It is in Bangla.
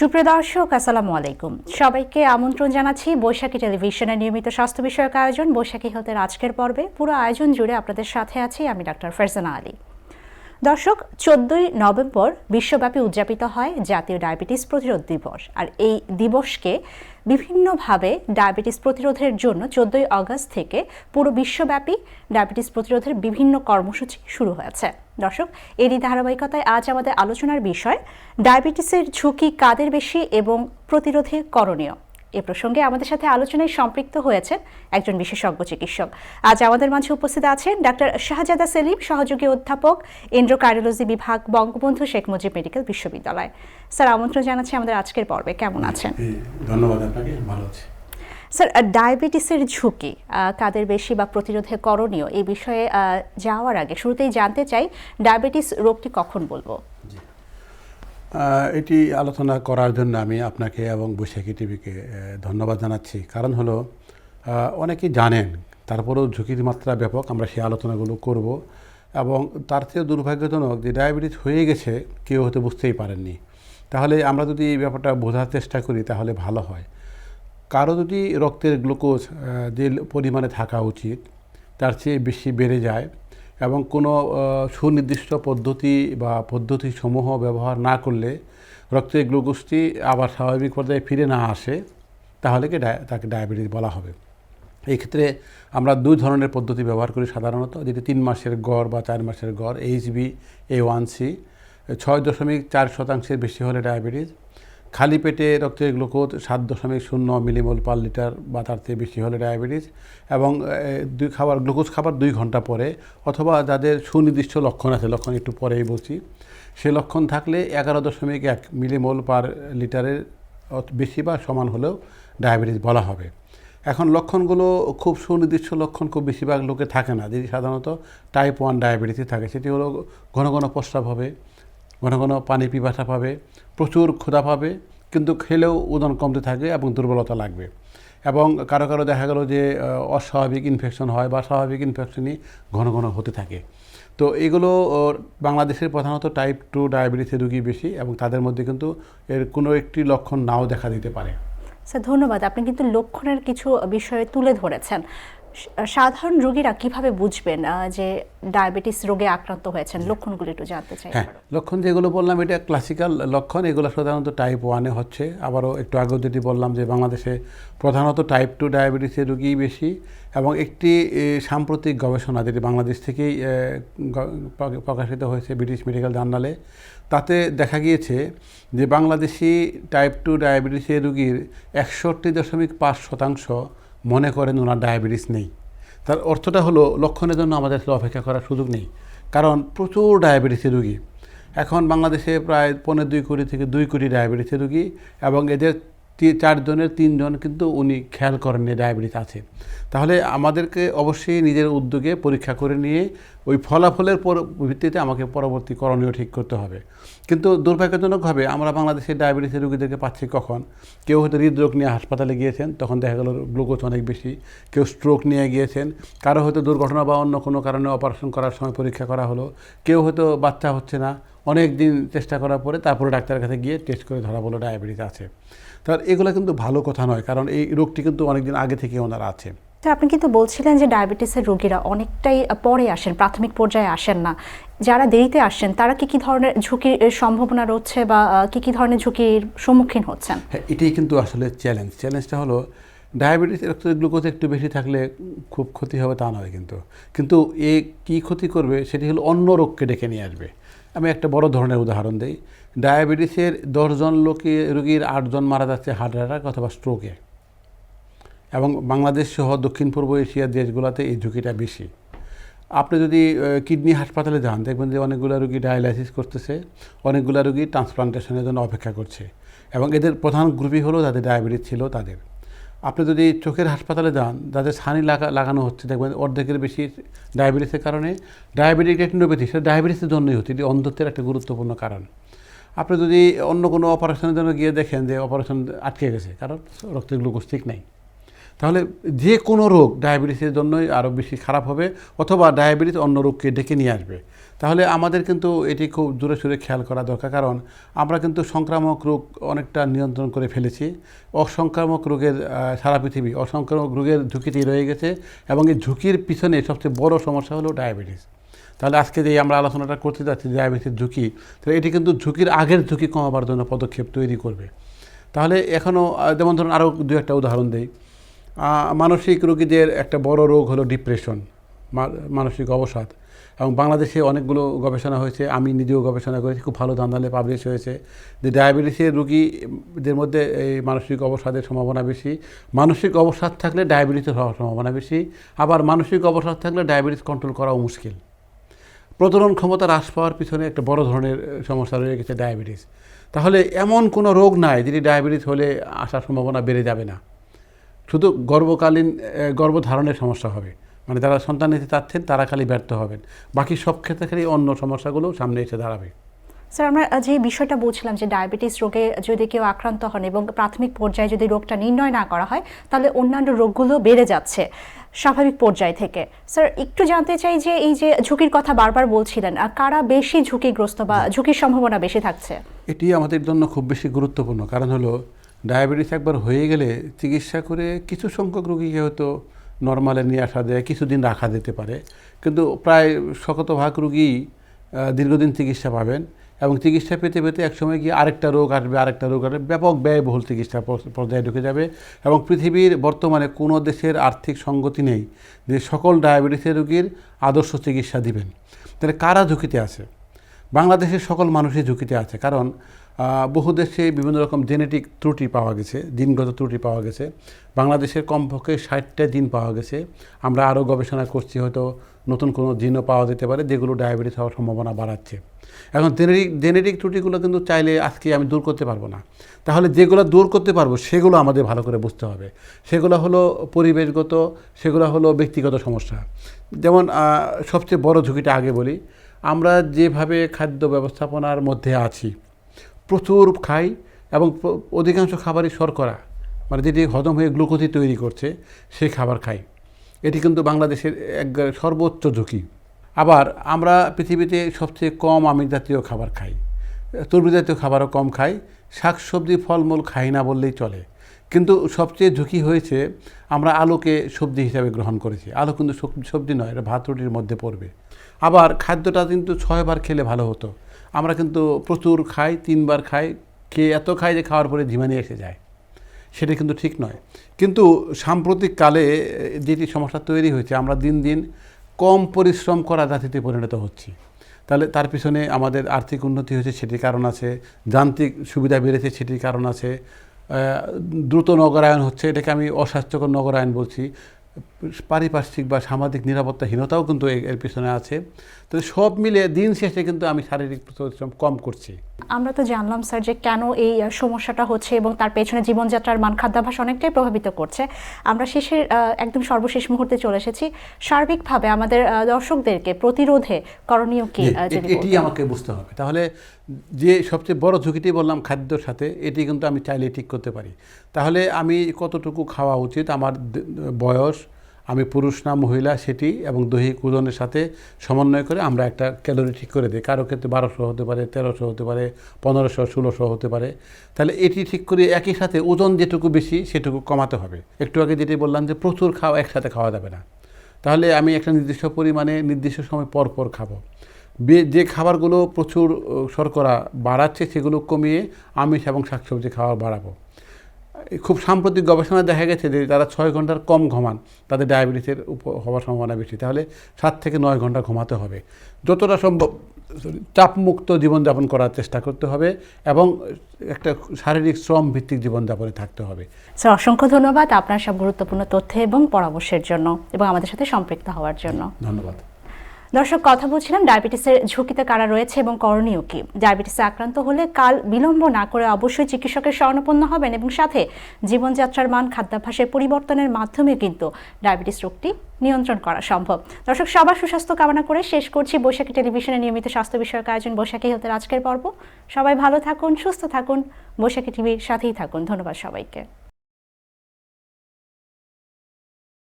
সুপ্রিয় দর্শক, আসসালামু আলাইকুম। সবাইকে আমন্ত্রণ জানাচ্ছি বৈশাখী টেলিভিশনের নিয়মিত স্বাস্থ্য বিষয়ক আয়োজন, বৈশাখী হতে আজকের পর্বে। পুরো আয়োজন জুড়ে আপনাদের সাথে আছি আমি ডাক্তার ফারজানা আলী। দর্শক, চোদ্দই নভেম্বর বিশ্বব্যাপী উদযাপিত হয় জাতীয় ডায়াবেটিস প্রতিরোধ দিবস। আর এই দিবসকে বিভিন্নভাবে ডায়াবেটিস প্রতিরোধের জন্য চোদ্দই আগস্ট থেকে পুরো বিশ্বব্যাপী ডায়াবেটিস প্রতিরোধের বিভিন্ন কর্মসূচি শুরু হয়েছে। দর্শক, এরই ধারাবাহিকতায় আজ আমাদের আলোচনার বিষয়, ডায়াবেটিসের ঝুঁকি কাদের বেশি এবং প্রতিরোধে করণীয়? এ প্রসঙ্গে আমাদের সাথে আলোচনায় সম্পৃক্ত হয়েছেন একজন বিশেষজ্ঞ চিকিৎসক। আজ আমাদের মাঝে উপস্থিত আছেন ডাক্তার শাহজাদা সেলিম সহযোগী অধ্যাপক এন্ড্রোকার্ডিওলজি বিভাগ বঙ্গবন্ধু শেখ মুজিব মেডিকেল বিশ্ববিদ্যালয়। স্যার আমন্ত্রণ জানাচ্ছি আমাদের আজকের পর্বে। কেমন আছেন? ধন্যবাদ আপনাকে ভালো আছি। স্যার ডায়াবেটিসের ঝুঁকি কাদের বেশি বা প্রতিরোধে করণীয় এই বিষয়ে যাওয়ার আগে শুরুতেই জানতে চাই ডায়াবেটিস রোগটি কখন বলব? এটি আলোচনা করার জন্য আমি আপনাকে এবং বৈশাখী টিভিকে ধন্যবাদ জানাচ্ছি। কারণ হলো অনেকেই জানেন, তারপরেও ঝুঁকির মাত্রা ব্যাপক, আমরা সেই আলোচনাগুলো করব এবং তার চেয়ে দুর্ভাগ্যজনক যে ডায়াবেটিস হয়ে গেছে, কেউ হয়তো বুঝতেই পারেননি। তাহলে আমরা যদি এই ব্যাপারটা বোঝার চেষ্টা করি, তাহলে ভালো হয়। কারও যদি রক্তের গ্লুকোজ যে পরিমাণে থাকা উচিত, তার চেয়ে বেশি বেড়ে যায় এবং কোনো সুনির্দিষ্ট পদ্ধতি বা পদ্ধতিসমূহ ব্যবহার না করলে রক্তের গ্লুকোজটি আবার স্বাভাবিক পর্যায়ে ফিরে না আসে, তাহলে কি তাকে ডায়াবেটিস বলা হবে। এই ক্ষেত্রে আমরা দুই ধরনের পদ্ধতি ব্যবহার করি সাধারণত, যেটি তিন মাসের গড় বা চার মাসের গড় এইচবি এ ওয়ান সি ছয় দশমিক চার শতাংশের বেশি হলে ডায়াবেটিস খালি পেটে রক্তের গ্লুকোজ সাত দশমিক শূন্য মিলিমোল পার লিটার বা তার চেয়ে বেশি হলে ডায়াবেটিস এবং দুই খাবার, গ্লুকোজ খাবার দুই ঘণ্টা পরে অথবা যাদের সুনির্দিষ্ট লক্ষণ আছে, লক্ষণ একটু পরেই বলছি, সে লক্ষণ থাকলে এগারো দশমিক এক মিলিমোল পার লিটারের বেশি বা সমান হলেও ডায়াবেটিস বলা হবে। এখন লক্ষণগুলো খুব সুনির্দিষ্ট লক্ষণ খুব বেশিরভাগ লোকে থাকে না, যেটি সাধারণত টাইপ ওয়ান ডায়াবেটিসে থাকে, সেটি হলো ঘন ঘন প্রস্রাব হবে ঘন ঘন পানি পিপাসা পাবে, প্রচুর ক্ষুধা পাবে, কিন্তু খেলেও ওজন কমতে থাকবে এবং দুর্বলতা লাগবে। এবং কারও কারও দেখা গেল যে অস্বাভাবিক ইনফেকশন হয় বা স্বাভাবিক ইনফেকশনই ঘন ঘন হতে থাকে। তো এগুলো বাংলাদেশের প্রধানত টাইপ টু ডায়াবেটিসের রুগী বেশি এবং তাদের মধ্যে কিন্তু এর কোনো একটি লক্ষণ নাও দেখা দিতে পারে। স্যার, ধন্যবাদ। আপনি কিন্তু লক্ষণের কিছু বিষয়ে তুলে ধরেছেন। সাধারণ রোগীরা কীভাবে বুঝবেন যে ডায়াবেটিস রোগে আক্রান্ত হয়েছেন? লক্ষণগুলো একটু জানতে চাই। হ্যাঁ লক্ষণ যেগুলো বললাম, এটা ক্লাসিক্যাল লক্ষণ, এগুলো সাধারণত টাইপ ওয়ানে হচ্ছে। আবারও একটু আগেও যদি বললাম যে বাংলাদেশে প্রধানত টাইপ টু ডায়াবেটিসের রুগীই বেশি এবং একটি সাম্প্রতিক গবেষণা যেটি বাংলাদেশ থেকেই প্রকাশিত হয়েছে ব্রিটিশ মেডিকেল জার্নালে তাতে দেখা গিয়েছে যে বাংলাদেশি টাইপ টু ডায়াবেটিসের রুগীর একষট্টি দশমিক পাঁচ শতাংশ মনে করেন ওনার ডায়াবেটিস নেই। তার অর্থটা হলো লক্ষণের জন্য আমাদের অপেক্ষা করার সুযোগ নেই। কারণ প্রচুর ডায়াবেটিসের রুগী। এখন বাংলাদেশে প্রায় পনেরো দুই কোটি থেকে দুই কোটি ডায়াবেটিসের রুগী এবং এদের চারজনের তিনজন কিন্তু উনি খেয়াল করেন ডায়াবেটিস আছে। তাহলে আমাদেরকে অবশ্যই নিজের উদ্যোগে পরীক্ষা করে নিয়ে ওই ফলাফলের ভিত্তিতে আমাকে পরবর্তী করণীয় ঠিক করতে হবে। কিন্তু দুর্ভাগ্যজনকভাবে আমরা বাংলাদেশের ডায়াবেটিসের রুগীদেরকে পাচ্ছি কখন? কেউ হয়তো হৃদরোগ নিয়ে হাসপাতালে গিয়েছেন, তখন দেখা গেল গ্লুকোজ অনেক বেশি। কেউ স্ট্রোক নিয়ে গিয়েছেন, কারও হয়তো দুর্ঘটনা বা অন্য কোনো কারণে অপারেশন করার সময় পরীক্ষা করা হলো। কেউ হয়তো বাচ্চা হচ্ছে না অনেক দিন চেষ্টা করার পরে তারপরে ডাক্তারের কাছে গিয়ে টেস্ট করে ধরা বলো ডায়াবেটিস আছে। তার এগুলো কিন্তু ভালো কথা নয় কারণ এই রোগটি কিন্তু অনেকদিন আগে থেকে ওনার আছে। তো আপনি কিন্তু বলছিলেন যে ডায়াবেটিসের রোগীরা অনেকটাই পরে আসেন প্রাথমিক পর্যায়ে আসেন না। যারা দেরিতে আসেন তারা কি কি ধরনের ঝুঁকির সম্ভাবনা রয়েছে বা কি কি ধরনের ঝুঁকির সম্মুখীন হচ্ছেন? হ্যাঁ এটাই কিন্তু আসলে চ্যালেঞ্জ চ্যালেঞ্জটা হলো ডায়াবেটিস রক্তের গ্লুকোজ একটু বেশি থাকলে খুব ক্ষতি হবে তা নয় কিন্তু। কিন্তু এ কী ক্ষতি করবে সেটি হলো অন্য রোগকে ডেকে নিয়ে আসবে। আমি একটা বড় ধরনের উদাহরণ দিই। ডায়াবেটিসের দশজন লোকে, রোগীর আটজন মারা যাচ্ছে হার্ট অ্যাটাক অথবা স্ট্রোকে। এবং বাংলাদেশ সহ দক্ষিণ পূর্ব এশিয়ার দেশগুলোতে এই ঝুঁকিটা বেশি। আপনি যদি কিডনি হাসপাতালে যান, দেখবেন যে অনেকগুলো রুগী ডায়ালাইসিস করতেছে, অনেকগুলো রুগী ট্রান্সপ্লান্টেশনের জন্য অপেক্ষা করছে। এবং এদের প্রধান গ্রুপই হলো যাদের ডায়াবেটিস ছিল তাদের। আপনি যদি চোখের হাসপাতালে যান, যাদের ছানি লাগা, লাগানো হচ্ছে, দেখবেন অর্ধেকের বেশি ডায়াবেটিসের কারণে ডায়াবেটিক রেটিনোপ্যাথি সেটা ডায়াবেটিসের জন্যই হচ্ছে, এটি অন্ধত্বের একটা গুরুত্বপূর্ণ কারণ। আপনি যদি অন্য কোনো অপারেশনের জন্য গিয়ে দেখেন যে অপারেশন আটকে গেছে, কারণ রক্তের গ্লুকোজ ঠিক নাই, তাহলে যে কোনো রোগ ডায়াবেটিসের জন্যই আরও বেশি খারাপ হবে, অথবা ডায়াবেটিস অন্য রোগকে ডেকে নিয়ে আসবে। তাহলে আমাদের কিন্তু এটি খুব দূরে সুরে খেয়াল করা দরকার, কারণ আমরা কিন্তু সংক্রামক রোগ অনেকটা নিয়ন্ত্রণ করে ফেলেছি। অসংক্রামক রোগের সারা পৃথিবী অসংক্রামক রোগের ঝুঁকিটি রয়ে গেছে এবং এই ঝুঁকির পিছনে সবচেয়ে বড় সমস্যা হলো ডায়াবেটিস। তাহলে আজকে যে আমরা আলোচনাটা করতে যাচ্ছি ডায়াবেটিস ঝুঁকি তাহলে এটি কিন্তু ঝুঁকির আগের ঝুঁকি কমাবার জন্য পদক্ষেপ তৈরি করবে। তাহলে এখনও যেমন ধরুন আরও দু একটা উদাহরণ দিই। মানসিক রোগীদের একটা বড় রোগ হলো ডিপ্রেশন মানসিক অবসাদ। এবং বাংলাদেশে অনেকগুলো গবেষণা হয়েছে, আমি নিজেও গবেষণা করেছি, খুব ভালো জার্নালে পাবলিশ হয়েছে। যে ডায়াবেটিসের রোগীদের মধ্যে এই মানসিক অবসাদের সম্ভাবনা বেশি। মানসিক অবসাদ থাকলে ডায়াবেটিসের হওয়ার সম্ভাবনা বেশি। আবার মানসিক অবসাদ থাকলে ডায়াবেটিস কন্ট্রোল করাও মুশকিল। প্রজনন ক্ষমতা হ্রাস পাওয়ার পিছনে একটা বড় ধরনের সমস্যা রয়ে গেছে ডায়াবেটিস তাহলে এমন কোনো রোগ নাই যেটি ডায়াবেটিস হলে আসার সম্ভাবনা বেড়ে যাবে না। শুধু গর্ভকালীন গর্ভধারণের সমস্যা হবে। মানে যারা সন্তান নিতে চাচ্ছেন তারা খালি ব্যর্থ হবেন। বাকি সব ক্ষেত্রে খালি অন্য সমস্যাগুলো সামনে এসে দাঁড়াবে। স্যার আমরা যে বিষয়টা বলছিলাম যে ডায়াবেটিস রোগে যদি কেউ আক্রান্ত হন এবং প্রাথমিক পর্যায়ে যদি রোগটা নির্ণয় না করা হয় তাহলে অন্যান্য রোগগুলো বেড়ে যাচ্ছে স্বাভাবিক পর্যায় থেকে। স্যার একটু জানতে চাই যে এই যে ঝুঁকির কথা বারবার বলছিলেন কারা বেশি ঝুঁকিগ্রস্ত বা ঝুঁকির সম্ভাবনা বেশি থাকছে? এটি আমাদের জন্য খুব বেশি গুরুত্বপূর্ণ। কারণ হলো ডায়াবেটিস একবার হয়ে গেলে চিকিৎসা করে কিছু সংখ্যক রোগীকে হয়তো নর্মালে নিয়ে আসা যায় কিছুদিন রাখা যেতে পারে। কিন্তু প্রায় শতভাগ রোগী দীর্ঘদিন চিকিৎসা পাবেন এবং চিকিৎসা পেতে পেতে একসময় গিয়ে আরেকটা রোগ আসবে, আরেকটা রোগ আসবে, ব্যাপক ব্যয়বহুল চিকিৎসা পর্যায়ে ঢুকে যাবে এবং পৃথিবীর বর্তমানে কোনো দেশের আর্থিক সঙ্গতি নেই যে সকল ডায়াবেটিসের রোগীর আদর্শ চিকিৎসা দিবেন। তাহলে কারা ঝুঁকিতে আছে? বাংলাদেশের সকল মানুষই ঝুঁকিতে আছে। কারণ বহু দেশে বিভিন্ন রকম জেনেটিক ত্রুটি পাওয়া গেছে জিনগত ত্রুটি পাওয়া গেছে। বাংলাদেশের কমপক্ষে ষাটটা জিন পাওয়া গেছে। আমরা আরও গবেষণা করছি হয়তো নতুন কোনো জিনও পাওয়া যেতে পারে, যেগুলো ডায়াবেটিস হওয়ার সম্ভাবনা বাড়াচ্ছে। এখন জেনেটিক জেনেটিক ত্রুটিগুলো কিন্তু চাইলে আজকে আমি দূর করতে পারব না। তাহলে যেগুলো দূর করতে পারব, সেগুলো আমাদের ভালো করে বুঝতে হবে। সেগুলো হলো পরিবেশগত, সেগুলো হলো ব্যক্তিগত সমস্যা। যেমন সবচেয়ে বড় ঝুঁকিটা আগে বলি। আমরা যেভাবে খাদ্য ব্যবস্থাপনার মধ্যে আছি প্রচুর খাই এবং অধিকাংশ খাবারই শর্করা। মানে যেটি হজম হয়ে গ্লুকোজি তৈরি করছে, সেই খাবার খাই এটি কিন্তু বাংলাদেশের এক সর্বোচ্চ ঝুঁকি। আবার আমরা পৃথিবীতে সবচেয়ে কম আমিষ জাতীয় খাবার খাই। চর্বি জাতীয় খাবারও কম খাই, শাকসবজি ফলমূল খাই না বললেই চলে। কিন্তু সবচেয়ে ঝুঁকি হয়েছে, আমরা আলুকে সবজি হিসাবে গ্রহণ করেছি। আলু কিন্তু সব- সবজি নয়, এটা ভাত রুটির মধ্যে পড়বে। আবার খাদ্যটা কিন্তু ছয়বার খেলে ভালো হতো। আমরা কিন্তু প্রচুর খাই, তিনবার খাই, খেয়ে এত খাই যে খাওয়ার পরে ঝিমানি এসে যায়। সেটা কিন্তু ঠিক নয়। কিন্তু সাম্প্রতিক কালে যেটি সমস্যা তৈরি হয়েছে, আমরা দিন দিন কম পরিশ্রম করা জাতিতে পরিণত হচ্ছি। তাহলে তার পিছনে আমাদের আর্থিক উন্নতি হয়েছে সেটির কারণ আছে। যান্ত্রিক সুবিধা বেড়েছে সেটির কারণ আছে। দ্রুত নগরায়ন হচ্ছে, এটাকে আমি অস্বাস্থ্যকর নগরায়ন বলছি। পারিপার্শ্বিক বা সামাজিক নিরাপত্তাহীনতাও কিন্তু এর পিছনে আছে। তো সব মিলে দিন শেষে কিন্তু আমি শারীরিক পরিশ্রম কম করছি। আমরা তো জানলাম স্যার যে কেন এই সমস্যাটা হচ্ছে এবং তার পেছনে জীবনযাত্রার মান খাদ্যাভ্যাস অনেকটাই প্রভাবিত করছে। আমরা শেষের একদম সর্বশেষ মুহূর্তে চলে এসেছি। সার্বিকভাবে আমাদের দর্শকদেরকে প্রতিরোধে করণীয় কি এটি আমাকে বুঝতে হবে। তাহলে যে সবচেয়ে বড় ঝুঁকিটি বললাম খাদ্যর সাথে এটি কিন্তু আমি চাইলে ঠিক করতে পারি। তাহলে আমি কতটুকু খাওয়া উচিত আমার বয়স আমি পুরুষ না, মহিলা, সেটি এবং দৈহিক ওজনের সাথে সমন্বয় করে আমরা একটা ক্যালোরি ঠিক করে দিই। কারও ক্ষেত্রে বারোশো হতে পারে, তেরোশো হতে পারে, পনেরোশো, ষোলোশো হতে পারে। তাহলে এটি ঠিক করে একই সাথে ওজন যেটুকু বেশি, সেটুকু কমাতে হবে। একটু আগে যেটি বললাম যে প্রচুর খাওয়া একসাথে খাওয়া যাবে না। তাহলে আমি একটা নির্দিষ্ট পরিমাণে নির্দিষ্ট সময় পর পর খাব। যে খাবারগুলো প্রচুর শর্করা বাড়াচ্ছে, সেগুলো কমিয়ে আমিষ এবং শাকসবজি খাওয়া বাড়াবো। খুব সাম্প্রতিক গবেষণায় দেখা গেছে যে যারা ছয় ঘণ্টার কম ঘুমান তাদের ডায়াবেটিসের হওয়ার সম্ভাবনা বেশি। তাহলে সাত থেকে নয় ঘণ্টা ঘুমাতে হবে। যতটা সম্ভব চাপমুক্ত জীবনযাপন করার চেষ্টা করতে হবে এবং একটা শারীরিক শ্রম ভিত্তিক জীবনযাপনে থাকতে হবে। স্যার অসংখ্য ধন্যবাদ আপনার সব গুরুত্বপূর্ণ তথ্য এবং পরামর্শের জন্য এবং আমাদের সাথে সম্পৃক্ত হওয়ার জন্য। ধন্যবাদ। দর্শক, কথা বলছিলাম, ডায়াবেটিসের ঝুঁকিতে কারা রয়েছে এবং করণীয় কি? ডায়াবেটিসে আক্রান্ত হলে কাল বিলম্ব না করে অবশ্যই চিকিৎসকের শরণাপন্ন হবেন এবং সাথে জীবনযাত্রার মান, খাদ্যাভ্যাসের পরিবর্তনের মাধ্যমে কিন্তু ডায়াবেটিস রোগটি নিয়ন্ত্রণ করা সম্ভব। দর্শক, সবার সুস্বাস্থ্য কামনা করে শেষ করছি বৈশাখী টেলিভিশনে নিয়মিত স্বাস্থ্য বিষয়ক আয়োজন বৈশাখী হতে আজকের পর্ব। সবাই ভালো থাকুন, সুস্থ থাকুন। বৈশাখী টিভির সাথেই থাকুন। ধন্যবাদ সবাইকে।